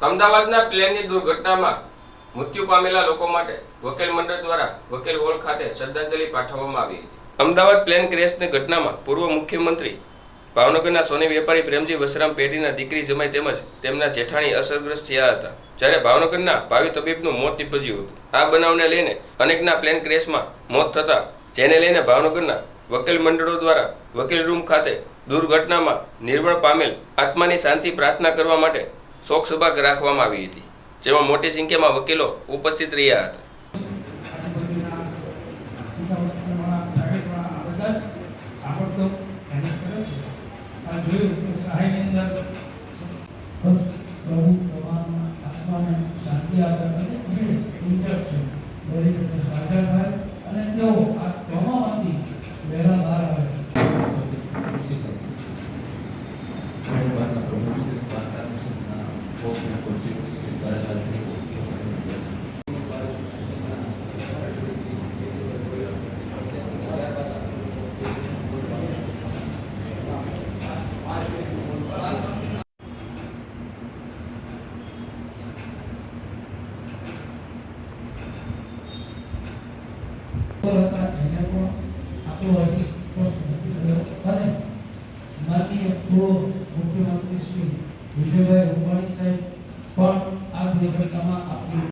અમદાવાદના પ્લેનની દુર્ઘટનામાં મૃત્યુ પામેલા લોકો માટે વકીલ મંડળ દ્વારા વકીલ હોલ ખાતે શ્રદ્ધાંજલિ પાઠવવામાં આવી હતી. અમદાવાદ પ્લેન ક્રેશની ઘટનામાં પૂર્વ મુખ્યમંત્રી ભાવનગરના સોની વેપારી પ્રેમજી વસરામ પેઢીના દીકરી જમાઈ તેમજ તેમના જેઠાણી અસરગ્રસ્ત થયા હતા. જ્યારે ભાવનગરના ભાવિ તબીબનું મોત નીપજ્યું હતું. આ બનાવને લઈને અનેકના પ્લેન ક્રેશમાં મોત થતા જેને લઈને ભાવનગરના વકીલ મંડળો દ્વારા વકીલ રૂમ ખાતે દુર્ઘટનામાં નિર્વણ પામેલ આત્માની શાંતિ પ્રાર્થના કરવા માટે શોક સભા રાખવામાં આવી હતી જેમાં મોટી સંખ્યામાં વકીલો ઉપસ્થિત રહ્યા હતા. અને બીજા માનનીય પૂર્વ મુખ્યમંત્રી શ્રી વિજયભાઈ રૂપાણી સાહેબ પણ આ દુર્ઘટનામાં આપણી